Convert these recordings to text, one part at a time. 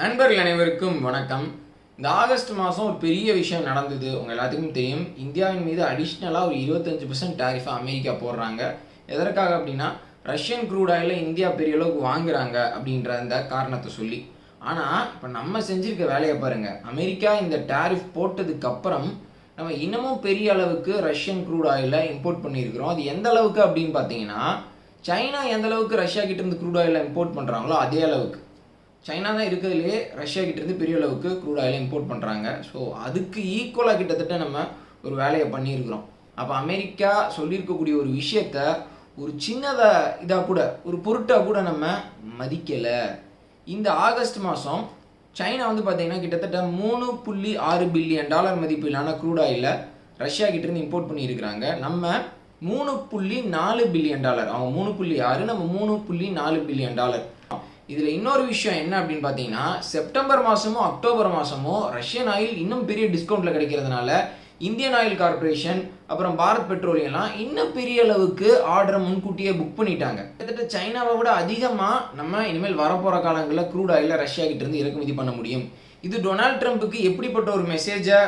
நண்பர்கள் அனைவருக்கும் வணக்கம். இந்த ஆகஸ்ட் மாதம் ஒரு பெரிய விஷயம் நடந்தது. உங்கள் எல்லாத்துக்கும் தெரியும். இந்தியாவின் மீது அடிஷ்னலாக ஒரு இருபத்தஞ்சு பர்சன்ட் டேரிஃபை அமெரிக்கா போடுறாங்க. எதற்காக அப்படின்னா ரஷ்யன் க்ரூட் ஆயில இந்தியா பெரிய அளவுக்கு வாங்குறாங்க அப்படின்ற அந்த காரணத்தை சொல்லி. ஆனால் இப்போ நம்ம செஞ்சிருக்க வேலையை பாருங்கள் அமெரிக்கா இந்த டேரிஃப் போட்டதுக்கப்புறம் நம்ம இன்னமும் பெரிய அளவுக்கு ரஷ்யன் க்ரூட் ஆயில இம்போர்ட் பண்ணியிருக்கிறோம். அது எந்த அளவுக்கு அப்படின்னு பார்த்தீங்கன்னா சைனா எந்த அளவுக்கு ரஷ்யா கிட்ட இருந்து க்ரூட் ஆயில இம்போர்ட் பண்ணுறாங்களோ அதே அளவுக்கு. சைனா தான் இருக்கிறதுலே ரஷ்யா கிட்டேருந்து பெரிய அளவுக்கு க்ரூட் ஆயிலை இம்போர்ட் பண்ணுறாங்க ஸோ அதுக்கு ஈக்குவலாக கிட்டத்தட்ட நம்ம ஒரு வேலையை பண்ணியிருக்கிறோம். அப்போ அமெரிக்கா சொல்லியிருக்கக்கூடிய ஒரு விஷயத்த ஒரு சின்னதாக இதாக கூட ஒரு பொருட்டாக கூட நம்ம மதிக்கலை. இந்த ஆகஸ்ட் மாதம் சைனா வந்து பார்த்தீங்கன்னா கிட்டத்தட்ட மூணு புள்ளி ஆறு பில்லியன் டாலர் மதிப்பிலான க்ரூட் ஆயிலை ரஷ்யா கிட்டேருந்து இம்போர்ட் பண்ணியிருக்கிறாங்க. நம்ம மூணு புள்ளி நாலு பில்லியன் டாலர் அவங்க மூணு புள்ளி ஆறு நம்ம மூணு புள்ளி நாலு பில்லியன் டாலர். இதில் இன்னொரு விஷயம் என்ன அப்படின்னு பார்த்தீங்கன்னா செப்டம்பர் மாதமோ அக்டோபர் மாதமோ ரஷ்யன் ஆயில் இன்னும் பெரிய டிஸ்கவுண்ட்டில் கிடைக்கிறதுனால இந்தியன் ஆயில் கார்ப்பரேஷன் அப்புறம் பாரத் பெட்ரோலியம்லாம் இன்னும் பெரிய அளவுக்கு ஆர்டரை முன்கூட்டியே புக் பண்ணிட்டாங்க. கிட்டத்தட்ட சைனாவை விட அதிகமாக நம்ம இனிமேல் வரப்போகிற காலங்களில் க்ரூட் ஆயிலை ரஷ்யா கிட்டேருந்து இறக்குமதி பண்ண முடியும். இது டொனால்ட் ட்ரம்ப்புக்கு எப்படிப்பட்ட ஒரு மெசேஜை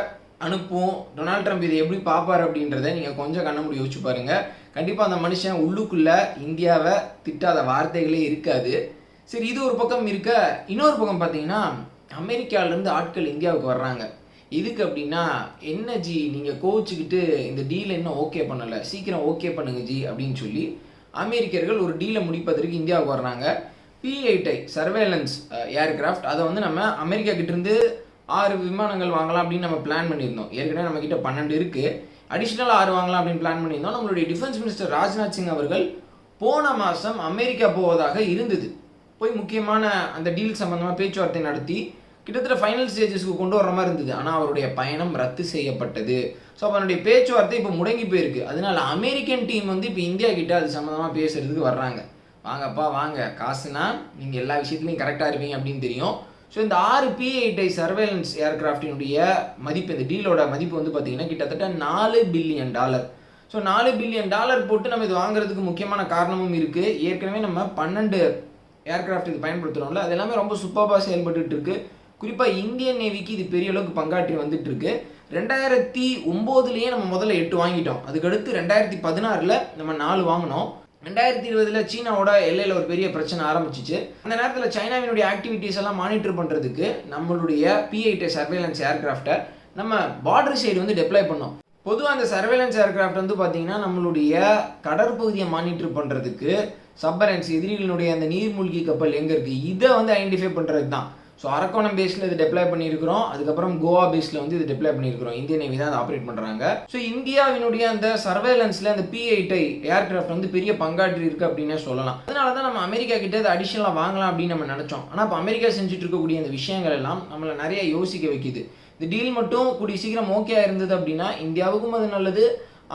அனுப்பும்? டொனால்ட் ட்ரம்ப் இதை எப்படி பார்ப்பார் அப்படின்றத நீங்கள் கொஞ்சம் கண்ண முடி யோசிச்சு பாருங்கள் கண்டிப்பாக அந்த மனுஷன் உள்ளுக்குள்ளே இந்தியாவை திட்டாத வார்த்தைகளே இருக்காது. சரி இது ஒரு பக்கம் இருக்க இன்னொரு பக்கம் பார்த்தீங்கன்னா அமெரிக்காவிலேருந்து ஆட்கள் இந்தியாவுக்கு வர்றாங்க. இதுக்கு அப்படின்னா என்ன ஜி நீங்கள் கோவிச்சுக்கிட்டு இந்த டீலை இன்னும் ஓகே பண்ணலை? சீக்கிரம் ஓகே பண்ணுங்க ஜி அப்படின்னு சொல்லி அமெரிக்கர்கள் ஒரு டீலை முடிப்பதற்கு இந்தியாவுக்கு வர்றாங்க. பி எயிட்டை சர்வேலன்ஸ் ஏர்கிராஃப்ட் அதை வந்து நம்ம அமெரிக்கா கிட்டேருந்து ஆறு விமானங்கள் வாங்கலாம் அப்படின்னு நம்ம பிளான் பண்ணியிருந்தோம். ஏற்கனவே நம்மக்கிட்ட பன்னெண்டு இருக்குது அடிஷ்னல் ஆறு வாங்கலாம் அப்படின்னு பிளான் பண்ணியிருந்தோம். நம்மளுடைய டிஃபென்ஸ் மினிஸ்டர் ராஜ்நாத் சிங் அவர்கள் போன மாதம் அமெரிக்கா போவதாக இருந்தது. போய் முக்கியமான அந்த டீல் சம்மந்தமாக பேச்சுவார்த்தை நடத்தி கிட்டத்தட்ட ஃபைனல் ஸ்டேஜஸ்க்கு கொண்டு வர மாதிரி இருந்தது. ஆனால் அவருடைய பயணம் ரத்து செய்யப்பட்டது. ஸோ அவனுடைய பேச்சுவார்த்தை இப்போ முடங்கி போயிருக்கு. அதனால அமெரிக்கன் டீம் வந்து இப்போ இந்தியா கிட்ட அது சம்மந்தமாக பேசுறதுக்கு வர்றாங்க. வாங்கப்பா வாங்க. காசுனா நீங்கள் எல்லா விஷயத்துலையும் கரெக்டாக இருப்பீங்க அப்படின்னு தெரியும். ஸோ இந்த ஆறு பிஐடி சர்வேலன்ஸ் ஏர்கிராஃப்டினுடைய மதிப்பு இந்த டீலோட மதிப்பு வந்து பார்த்தீங்கன்னா கிட்டத்தட்ட நாலு பில்லியன் டாலர் ஸோ நாலு பில்லியன் டாலர் போட்டு நம்ம இது வாங்குறதுக்கு முக்கியமான காரணமும் இருக்குது ஏற்கனவே நம்ம பன்னெண்டு ஏர்கிராஃப்ட் இது பயன்படுத்துகிறோம்ல அது எல்லாமே ரொம்ப சூப்பராக செயல்பட்டு இருக்கு குறிப்பாக இந்தியன் நேவிக்கு இது பெரிய அளவுக்கு பங்காற்றி வந்துட்டு இருக்கு ரெண்டாயிரத்தி ஒம்போதுலேயே நம்ம முதல்ல எட்டு வாங்கிட்டோம். அதுக்கடுத்து ரெண்டாயிரத்தி பதினாறில் நம்ம நாலு வாங்கினோம். ரெண்டாயிரத்தி இருபதில் சீனாவோட எல்லையில் ஒரு பெரிய பிரச்சனை ஆரம்பிச்சிச்சு. அந்த நேரத்தில் சைனாவினுடைய ஆக்டிவிட்டீஸ் எல்லாம் மானிட்டர் பண்ணுறதுக்கு நம்மளுடைய பிஐடி சர்வேலன்ஸ் ஏர்கிராஃப்டை நம்ம பார்டர் சைடு வந்து டெப்ளை பண்ணோம். பொதுவாக அந்த சர்வேலன்ஸ் ஏர்கிராஃப்ட் வந்து பார்த்தீங்கன்னா நம்மளுடைய கடற்பகுதியை மானிட்டர் பண்ணுறதுக்கு சப்பரன்ஸ் எதிரிகளுடைய அந்த நீர்மூழ்கி கப்பல் எங்கே இருக்குது இதை வந்து ஐடென்டிஃபை பண்ணுறது தான். ஸோ அரக்கோணம் பேஸில் இது டெப்ளை பண்ணியிருக்கிறோம். அதுக்கப்புறம் கோவா பேஸில் வந்து இது டெப்ளை பண்ணியிருக்கிறோம். இந்திய நேவி தான் அதை ஆப்ரேட் பண்ணுறாங்க ஸோ இந்தியாவினுடைய அந்த சர்வேலன்ஸில் அந்த பிஐடை ஏர்கிராஃப்ட் வந்து பெரிய பங்காற்றி இருக்குது அப்படின்னே சொல்லலாம். அதனால தான் நம்ம அமெரிக்கா கிட்ட அதை அடிஷனலாக வாங்கலாம் அப்படின்னு நம்ம நினச்சோம். ஆனால் இப்போ அமெரிக்கா செஞ்சுட்டு இருக்கக்கூடிய அந்த விஷயங்கள் எல்லாம் நம்மளை நிறைய யோசிக்க வைக்குது. இந்த டீல் மட்டும் கூடிய சீக்கிரம் ஓகே இருந்தது அப்படின்னா இந்தியாவுக்கும் அது நல்லது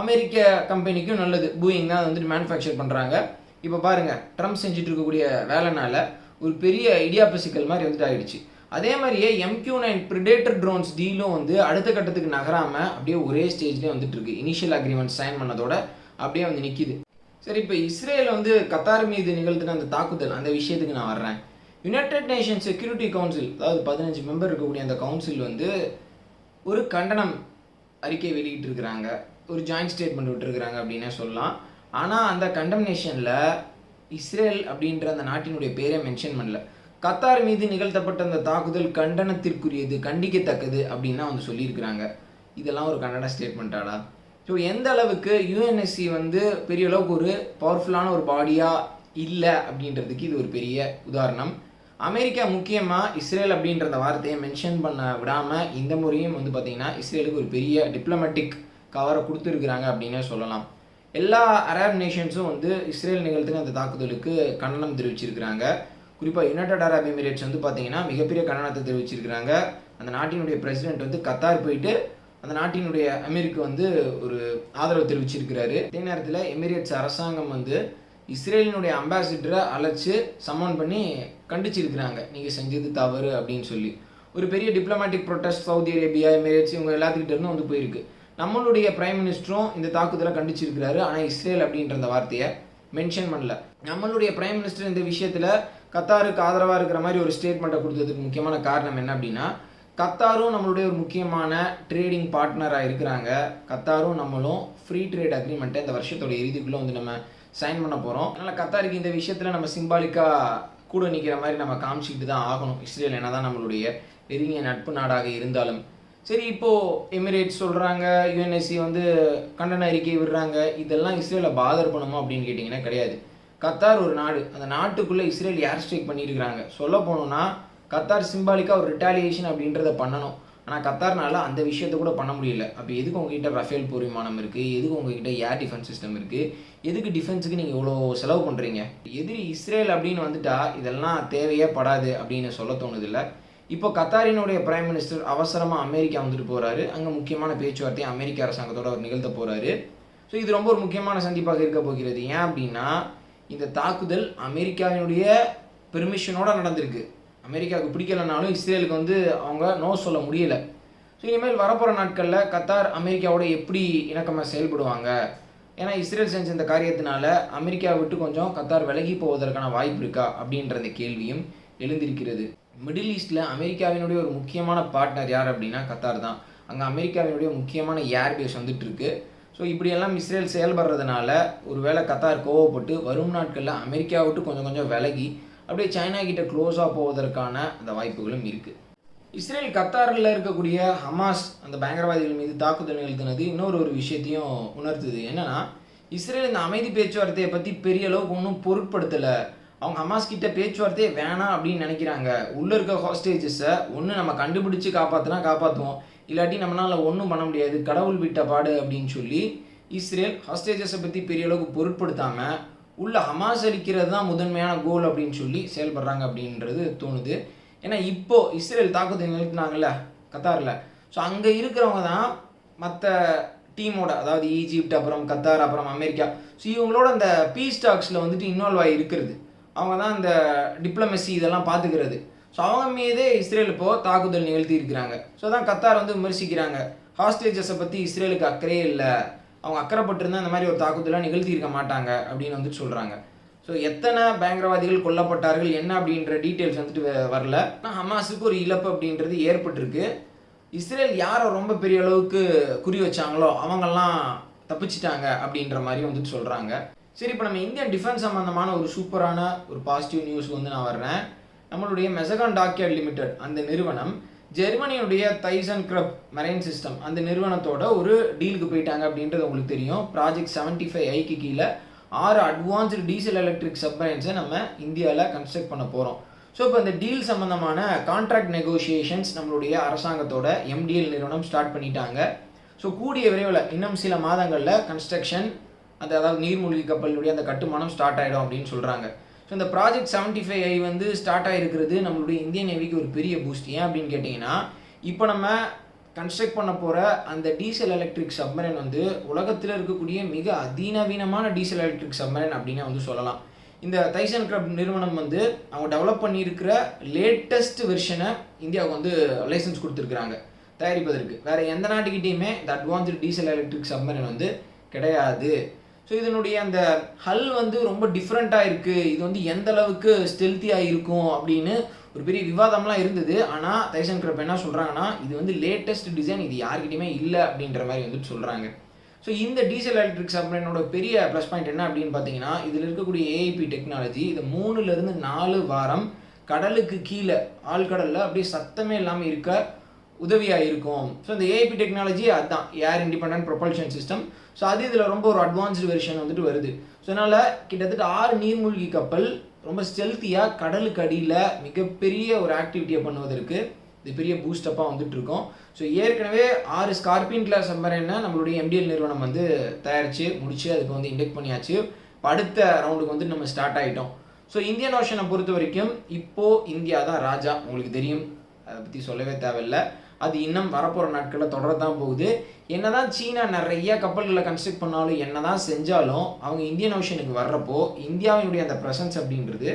அமெரிக்க கம்பெனிக்கும் நல்லது. பூயிங் தான் வந்துட்டு மேனுஃபேக்சர் பண்ணுறாங்க இப்போ பாருங்கள் ட்ரம்ப் செஞ்சுட்டு இருக்கக்கூடிய வேலைனால ஒரு பெரிய இடியாப்ப சிக்கல் மாதிரி வந்துட்டு ஆகிடுச்சு அதே மாதிரியே எம்கியூ நைன் ப்ரிடேட்டர் ட்ரோன்ஸ் டீலும் வந்து அடுத்த கட்டத்துக்கு நகராமல் அப்படியே ஒரே ஸ்டேஜ்லேயே வந்துட்டு இருக்கு இனிஷியல் அக்ரிமெண்ட் சைன் பண்ணதோட அப்படியே வந்து நிற்கிது சரி இப்போ இஸ்ரேல் வந்து கத்தார் மீது நிகழ்த்தின அந்த தாக்குதல் அந்த விஷயத்துக்கு நான் வர்றேன். யுனைடெட் நேஷன் செக்யூரிட்டி கவுன்சில் அதாவது பதினஞ்சு மெம்பர் இருக்கக்கூடிய அந்த கவுன்சில் வந்து ஒரு கண்டனம் அறிக்கை வெளியிட்டிருக்கிறாங்க. ஒரு ஜாயிண்ட் ஸ்டேட்மெண்ட் விட்டுருக்குறாங்க அப்படின்னே சொல்லலாம். ஆனால் அந்த கண்டம்னேஷனில் இஸ்ரேல் அப்படின்ற அந்த நாட்டினுடைய பேரை மென்ஷன் பண்ணல. கத்தார் மீது நிகழ்த்தப்பட்ட அந்த தாக்குதல் கண்டனத்திற்குரியது கண்டிக்கத்தக்கது அப்படின்னு வந்து சொல்லியிருக்கிறாங்க. இதெல்லாம் ஒரு கண்டன ஸ்டேட்மெண்ட்டாடா ஸோ எந்த அளவுக்கு யூஎன்எஸ்சி வந்து பெரிய அளவுக்கு ஒரு பவர்ஃபுல்லான ஒரு பாடியாக இல்லை அப்படின்றதுக்கு இது ஒரு பெரிய உதாரணம். அமெரிக்கா முக்கியமாக இஸ்ரேல் அப்படின்ற வார்த்தையை மென்ஷன் பண்ண விடாமல் இந்த முறையும் வந்து பார்த்திங்கன்னா இஸ்ரேலுக்கு ஒரு பெரிய டிப்ளமேட்டிக் கவரை கொடுத்துருக்குறாங்க அப்படின்னே சொல்லலாம். எல்லா அரேப் நேஷன்ஸும் வந்து இஸ்ரேல் நிகழ்த்தின அந்த தாக்குதலுக்கு கண்டனம் தெரிவிச்சிருக்கிறாங்க. குறிப்பாக யுனைடெட் அரப் எமிரேட்ஸ் வந்து பார்த்தீங்கன்னா மிகப்பெரிய கண்டனத்தை தெரிவிச்சிருக்கிறாங்க. அந்த நாட்டினுடைய பிரசிடென்ட் வந்து கத்தார் போயிட்டு அந்த நாட்டினுடைய அமீருக்கு வந்து ஒரு ஆதரவு தெரிவிச்சிருக்கிறாரு. அதே நேரத்தில் எமிரேட்ஸ் அரசாங்கம் வந்து இஸ்ரேலினுடைய அம்பாசிடரை அழைச்சி சம்மன் பண்ணி கண்டிச்சிருக்கிறாங்க. நீங்கள் செஞ்சது தவறு அப்படின்னு சொல்லி. ஒரு பெரிய diplomatic protest Saudi Arabia Emirates இவங்க எல்லாத்துக்கிட்டேருந்து வந்து போயிருக்கு. நம்மளுடைய பிரைம் மினிஸ்டரும் இந்த தாக்குதலை கண்டிச்சிருக்கிறாரு. ஆனால் இஸ்ரேல் அப்படின்ற அந்த வார்த்தையை மென்ஷன் பண்ணல. நம்மளுடைய பிரைம் மினிஸ்டர் இந்த விஷயத்தில் கத்தாருக்கு ஆதரவாக இருக்கிற மாதிரி ஒரு ஸ்டேட்மெண்ட்டை கொடுத்ததுக்கு முக்கியமான காரணம் என்ன அப்படின்னா கத்தாரும் நம்மளுடைய ஒரு முக்கியமான ட்ரேடிங் பார்ட்னராக இருக்கிறாங்க. கத்தாரும் நம்மளும் ஃப்ரீ ட்ரேட் அக்ரிமெண்ட்டை இந்த வருஷத்தோட இறுதிக்குள்ளே வந்து நம்ம சைன் பண்ண போகிறோம் அதனால் கத்தாருக்கு இந்த விஷயத்தில் நம்ம சிம்பாலிக்காக கூட நிற்கிற மாதிரி நம்ம காமிச்சிக்கிட்டு தான் ஆகணும். இஸ்ரேல் என்ன தான் நம்மளுடைய நெருங்கிய நட்பு நாடாக இருந்தாலும் சரி இப்போது எமிரேட்ஸ் சொல்கிறாங்க யுஎன்எஸ்சி வந்து கண்டன அறிக்கை விடுறாங்க இதெல்லாம் இஸ்ரேலை பாதர் பண்ணுமா அப்படின்னு கேட்டிங்கன்னா கிடையாது. கத்தார் ஒரு நாடு. அந்த நாட்டுக்குள்ளே இஸ்ரேல் ஏர் ஸ்ட்ரைக் பண்ணியிருக்கிறாங்க. சொல்ல போனோம்னா கத்தார் சிம்பாலிக்காக ஒரு ரிட்டாலியேஷன் அப்படின்றத பண்ணணும். ஆனால் கத்தார்னால அந்த விஷயத்தை கூட பண்ண முடியல. அப்போ எதுக்கு உங்ககிட்ட ரஃபேல் போர் விமானம் இருக்குது எதுக்கு உங்ககிட்ட ஏர் டிஃபென்ஸ் சிஸ்டம் இருக்குது எதுக்கு டிஃபென்ஸுக்கு நீங்கள் இவ்வளோ செலவு பண்ணுறீங்க எதிரி இஸ்ரேல் அப்படின்னு வந்துட்டா இதெல்லாம் தேவையே படாது அப்படின்னு சொல்ல தோணுதில்லை இப்போ கத்தாரினுடைய பிரைம் மினிஸ்டர் அவசரமாக அமெரிக்கா வந்துட்டு போகிறாரு அங்கே முக்கியமான பேச்சுவார்த்தையை அமெரிக்க அரசாங்கத்தோடு அவர் நிகழ்த்த போகிறாரு ஸோ இது ரொம்ப ஒரு முக்கியமான சந்திப்பாக இருக்க போகிறது. ஏன் அப்படின்னா இந்த தாக்குதல் அமெரிக்காவினுடைய பெர்மிஷனோட நடந்திருக்கு. அமெரிக்காவுக்கு பிடிக்கலனாலும் இஸ்ரேலுக்கு வந்து அவங்க நோ சொல்ல முடியலை. ஸோ இனிமேல் வரப்போகிற நாட்களில் கத்தார் அமெரிக்காவோட எப்படி இணக்கமாக செயல்படுவாங்க? ஏன்னா இஸ்ரேல் செஞ்ச இந்த காரியத்தினால அமெரிக்காவை விட்டு கொஞ்சம் கத்தார் விலகி போவதற்கான வாய்ப்பு இருக்கா அப்படின்ற அந்த கேள்வியும் எழுந்திருக்கிறது. மிடில் ஈஸ்டில் அமெரிக்காவினுடைய ஒரு முக்கியமான பார்ட்னர் யார் அப்படின்னா கத்தார் தான். அங்கே அமெரிக்காவினுடைய முக்கியமான ஏர்பேஸ் வந்துட்டு இருக்கு. ஸோ இப்படியெல்லாம் இஸ்ரேல் செயல்படுறதுனால ஒருவேளை கத்தார் கோவப்பட்டு வரும் நாட்களில் அமெரிக்கா விட்டு கொஞ்சம் கொஞ்சம் விலகி அப்படியே சைனா கிட்ட க்ளோஸாக போவதற்கான அந்த வாய்ப்புகளும் இருக்குது இஸ்ரேல் கத்தாரில் இருக்கக்கூடிய ஹமாஸ் அந்த பயங்கரவாதிகள் மீது தாக்குதல் நிகழ்த்தினது இன்னொரு ஒரு விஷயத்தையும் உணர்த்துது. என்னன்னா இஸ்ரேல் இந்த அமைதி பேச்சுவார்த்தையை பற்றி பெரிய அளவுக்கு ஒன்றும் பொருட்படுத்தலை. அவங்க ஹமாஸ் கிட்ட பேச்சுவார்த்தையே வேணாம் அப்படின்னு நினைக்கிறாங்க. உள்ளே இருக்க ஹாஸ்டேஜஸை ஒன்று நம்ம கண்டுபிடிச்சு காப்பாற்றினா காப்பாற்றுவோம் இல்லாட்டி நம்மளால் ஒன்றும் பண்ண முடியாது. கடவுள் விட்ட பாடு அப்படின்னு சொல்லி இஸ்ரேல் ஹாஸ்டேஜஸை பற்றி பெரிய அளவுக்கு பொருட்படுத்தாமல் உள்ள ஹமாஸ் அளிக்கிறது தான் முதன்மையான கோல் அப்படின்னு சொல்லி செயல்படுறாங்க அப்படின்றது தோணுது. ஏன்னா இப்போது இஸ்ரேல் தாக்குதல் நிறுத்தினாங்கல்ல கத்தாரில். ஸோ அங்கே இருக்கிறவங்க தான் மற்ற டீமோட அதாவது ஈஜிப்ட் அப்புறம் கத்தார் அப்புறம் அமெரிக்கா. ஸோ இவங்களோட அந்த பீஸ் டாக்ஸில் வந்துட்டு இன்வால்வ் ஆகி இருக்கிறது. அவங்க தான் இந்த டிப்ளமசி இதெல்லாம் பார்த்துக்கிறது ஸோ அவங்க மீதே இஸ்ரேல் இப்போது தாக்குதல் நிகழ்த்தி இருக்கிறாங்க ஸோ தான் கத்தார் வந்து விமர்சிக்கிறாங்க. ஹாஸ்டேஜஸை பற்றி இஸ்ரேலுக்கு அக்கறையே இல்லை. அவங்க அக்கறைப்பட்டிருந்தா இந்த மாதிரி ஒரு தாக்குதலாக நிகழ்த்தி இருக்க மாட்டாங்க அப்படின்னு வந்துட்டு சொல்கிறாங்க ஸோ எத்தனை பயங்கரவாதிகள் கொல்லப்பட்டார்கள் என்ன அப்படின்ற டீட்டெயில்ஸ் வந்துட்டு வ- வரல. ஆனால் ஹமாஸுக்கு ஒரு இழப்பு அப்படின்றது ஏற்பட்டிருக்கு. இஸ்ரேல் யாரை ரொம்ப பெரிய அளவுக்கு குறி வச்சாங்களோ அவங்கெல்லாம் தப்பிச்சிட்டாங்க அப்படின்ற மாதிரி வந்துட்டு சொல்கிறாங்க சரி இப்போ நம்ம இந்தியன் டிஃபென்ஸ் சம்மந்தமான ஒரு சூப்பரான ஒரு பாசிட்டிவ் நியூஸ் வந்து நான் வர்றேன். நம்மளுடைய மெசகான் டாக்யார்ட் லிமிடெட் அந்த நிறுவனம் ஜெர்மனியுடைய தைசன் கிரப் மெரைன் சிஸ்டம் அந்த நிறுவனத்தோட ஒரு டீலுக்கு போயிட்டாங்க அப்படின்றது உங்களுக்கு தெரியும். ப்ராஜெக்ட் செவன்ட்டி ஃபைவ் ஐக்கு கீழே ஆறு அட்வான்ஸ்டு டீசல் எலக்ட்ரிக் சப்மரைன்ஸை நம்ம இந்தியாவில் கன்ஸ்ட்ரக்ட் பண்ண போகிறோம் ஸோ இப்போ இந்த டீல் சம்மந்தமான கான்ட்ராக்ட் நெகோஷியேஷன்ஸ் நம்மளுடைய அரசாங்கத்தோட எம்டிஎல் நிறுவனம் ஸ்டார்ட் பண்ணிட்டாங்க. ஸோ கூடிய விரைவில் இன்னும் சில மாதங்களில் கன்ஸ்ட்ரக்ஷன் அந்த அதாவது நீர்மூழ்கி கப்பலுடைய அந்த கட்டுமானம் ஸ்டார்ட் ஆகிடும் அப்படின்னு சொல்கிறாங்க ஸோ இந்த ப்ராஜெக்ட் செவன்ட்டி ஃபைவ் ஐ வந்து ஸ்டார்ட் ஆகிருக்கிறது நம்மளுடைய இந்திய நேவிக்கு ஒரு பெரிய பூஸ்ட் ஏன் அப்படின்னு கேட்டிங்கன்னா இப்போ நம்ம கன்ஸ்ட்ரக்ட் பண்ண போகிற அந்த டீசல் எலக்ட்ரிக் சப்மரைன் வந்து உலகத்தில் இருக்கக்கூடிய மிக அதிநவீனமான டீசல் எலக்ட்ரிக் சப்மரைன் அப்படின்னு வந்து சொல்லலாம். இந்த தைசன் கிளப் நிறுவனம் வந்து அவங்க டெவலப் பண்ணியிருக்கிற லேட்டஸ்ட் வெர்ஷனை இந்தியாவுக்கு வந்து லைசன்ஸ் கொடுத்துருக்குறாங்க. தயாரிப்பதற்கு. வேறு எந்த நாட்டுக்கிட்டேயுமே இந்த அட்வான்ஸ்டு டீசல் எலக்ட்ரிக் சப்மரைன் வந்து கிடையாது. ஸோ இதனுடைய அந்த ஹல் வந்து ரொம்ப டிஃப்ரெண்ட்டாக இருக்குது இது வந்து எந்த அளவுக்கு ஸ்டெல்த்தியாக இருக்கும் அப்படின்னு ஒரு பெரிய விவாதம்லாம் இருந்தது. ஆனால் தைசன் கிரப் என்ன சொல்கிறாங்கன்னா இது வந்து லேட்டஸ்ட் டிசைன் இது யார்கிட்டையுமே இல்லை அப்படின்ற மாதிரி வந்துட்டு சொல்கிறாங்க ஸோ இந்த டீசல் எலக்ட்ரிக் சப்ளைனோட பெரிய ப்ளஸ் பாயிண்ட் என்ன அப்படின்னு பார்த்தீங்கன்னா இதில் இருக்கக்கூடிய ஏஐபி டெக்னாலஜி இது மூணுலேருந்து நாலு வாரம் கடலுக்கு கீழே ஆழ்கடலில் அப்படியே சத்தமே இல்லாமல் இருக்க உதவியாக இருக்கும். ஸோ இந்த ஏஐபி டெக்னாலஜி அதுதான் air independent propulsion system so அது இதில் ரொம்ப ஒரு அட்வான்ஸ்டு வெர்ஷன் வந்துட்டு வருது. ஸோ அதனால் கிட்டத்தட்ட ஆறு நீர்மூழ்கி கப்பல் ரொம்ப ஸ்டெல்த்தியாக கடலுக்கு அடியில் மிகப்பெரிய ஒரு ஆக்டிவிட்டியை பண்ணுவதற்கு இது பெரிய பூஸ்டப்பாக வந்துட்டு இருக்கோம். ஸோ ஏற்கனவே ஆறு ஸ்கார்பியன் கிளாஸ் சம்பரனை நம்மளுடைய எம்டிஎல் நிறுவனம் வந்து தயாரித்து முடிச்சு அதுக்கு வந்து இண்டெக்ட் பண்ணியாச்சு. அடுத்த ரவுண்டுக்கு வந்து நம்ம ஸ்டார்ட் ஆகிட்டோம் ஸோ இந்தியன் ஓஷனை பொறுத்த வரைக்கும் இப்போது இந்தியா தான் ராஜா. உங்களுக்கு தெரியும். அதை பற்றி சொல்லவே தேவையில்லை. அது இன்னும் வரப்போகிற நாட்களில் தான் போகுது. என்ன தான் சீனா நிறைய கப்பல்களை கன்ஸ்ட்ரக்ட் பண்ணாலும் என்ன தான் செஞ்சாலும் அவங்க இந்தியன் ஓஷனுக்கு வர்றப்போ இந்தியாவினுடைய அந்த ப்ரெசன்ஸ் அப்படின்றது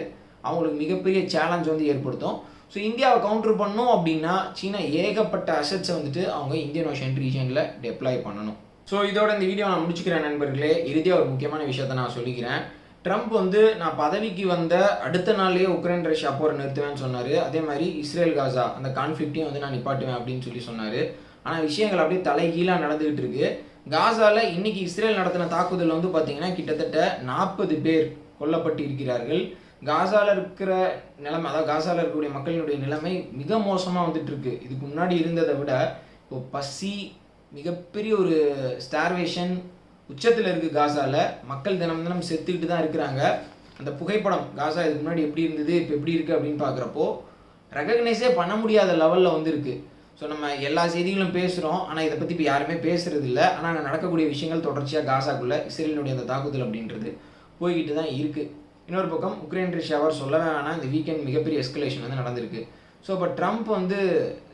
அவங்களுக்கு மிகப்பெரிய சேலஞ்ச் வந்து ஏற்படுத்தும். ஸோ இந்தியாவை கவுண்டர் பண்ணோம் அப்படின்னா சீனா ஏகப்பட்ட அசட்ஸை வந்துட்டு அவங்க இந்தியன் ஓஷன் ரீஜனில் டெப்ளாய் பண்ணணும். ஸோ இதோட இந்த வீடியோ நான் முடிச்சுக்கிறேன் நண்பர்களே. இறுதியாக ஒரு முக்கியமான விஷயத்த நான் சொல்லிக்கிறேன். ட்ரம்ப் வந்து நான் பதவிக்கு வந்த அடுத்த நாள்லேயே உக்ரைன் ரஷ்யா போரை நிறுத்துவேன்னு சொன்னார். அதே மாதிரி இஸ்ரேல் காசா அந்த கான்ஃப்ளிக்ட்டையும் வந்து நான் நிப்பாட்டுவேன் அப்படின்னு சொல்லி சொன்னார். ஆனால் விஷயங்கள் அப்படியே தலைகீழாக நடந்துகிட்டு இருக்கு. காசாவில் இன்னைக்கு இஸ்ரேல் நடத்தின தாக்குதலில் வந்து பார்த்தீங்கன்னா கிட்டத்தட்ட நாற்பது பேர் கொல்லப்பட்டு இருக்கிறார்கள் காசாவில் இருக்கிற நிலைமை அதாவது காசாவில் இருக்கக்கூடிய மக்களினுடைய நிலைமை மிக மோசமாக வந்துட்டு இருக்கு. இதுக்கு முன்னாடி இருந்ததை விட இப்போ பசி மிகப்பெரிய ஒரு ஸ்டார்வேஷன் உச்சத்தில் இருக்கு காசால. மக்கள் தினம் தினம் செத்துக்கிட்டு தான் இருக்கிறாங்க. அந்த புகைப்படம் காசா இதுக்கு முன்னாடி எப்படி இருந்தது இப்போ எப்படி இருக்குது அப்படின்னு பார்க்குறப்போ ரெகக்னைஸே பண்ண முடியாத லெவலில் வந்து ஸோ நம்ம எல்லா செய்திகளும் பேசுகிறோம் ஆனால் இதை பற்றி இப்போ யாருமே பேசுகிறது இல்லை. ஆனால் அங்கே நடக்கக்கூடிய விஷயங்கள் தொடர்ச்சியாக காசாக்குள்ளே இஸ்ரேலினுடைய அந்த தாக்குதல் அப்படின்றது போய்கிட்டு தான் இருக்குது இன்னொரு பக்கம் உக்ரைன் ரஷ்யாவர் சொல்லவே வேணால் இந்த வீக்கெண்ட் மிகப்பெரிய எஸ்கலேஷன் வந்து நடந்திருக்கு. ஸோ இப்போ ட்ரம்ப் வந்து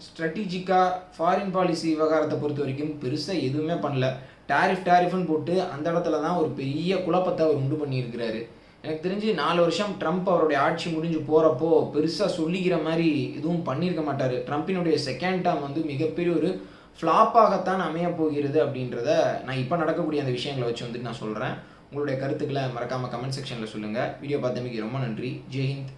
ஸ்ட்ராட்டஜிக்காக ஃபாரின் பாலிசி விவகாரத்தை பொறுத்த வரைக்கும் பெருசாக எதுவுமே பண்ணல. டாரிஃப் டாரிஃப்னு போட்டு அந்த இடத்துல தான் ஒரு பெரிய குழப்பத்தை அவர் உண்டு பண்ணியிருக்கிறாரு. எனக்கு தெரிஞ்சு நாலு வருஷம் ட்ரம்ப் அவருடைய ஆட்சி முடிஞ்சு போகிறப்போ பெருசாக சொல்லிக்கிற மாதிரி எதுவும் பண்ணியிருக்க மாட்டார். ட்ரம்ப்பினுடைய செகண்ட் டேர்ம் வந்து மிகப்பெரிய ஒரு ஃப்ளாப்பாகத்தான் அமைய போகிறது அப்படின்றத நான் இப்போ நடக்கக்கூடிய அந்த விஷயங்களை வச்சு வந்துட்டு நான் சொல்கிறேன் உங்களுடைய கருத்துக்களை மறக்காமல் கமெண்ட் செக்ஷனில் சொல்லுங்கள் வீடியோ பார்த்தமைக்கு ரொம்ப நன்றி. ஜெய்ஹிந்த்.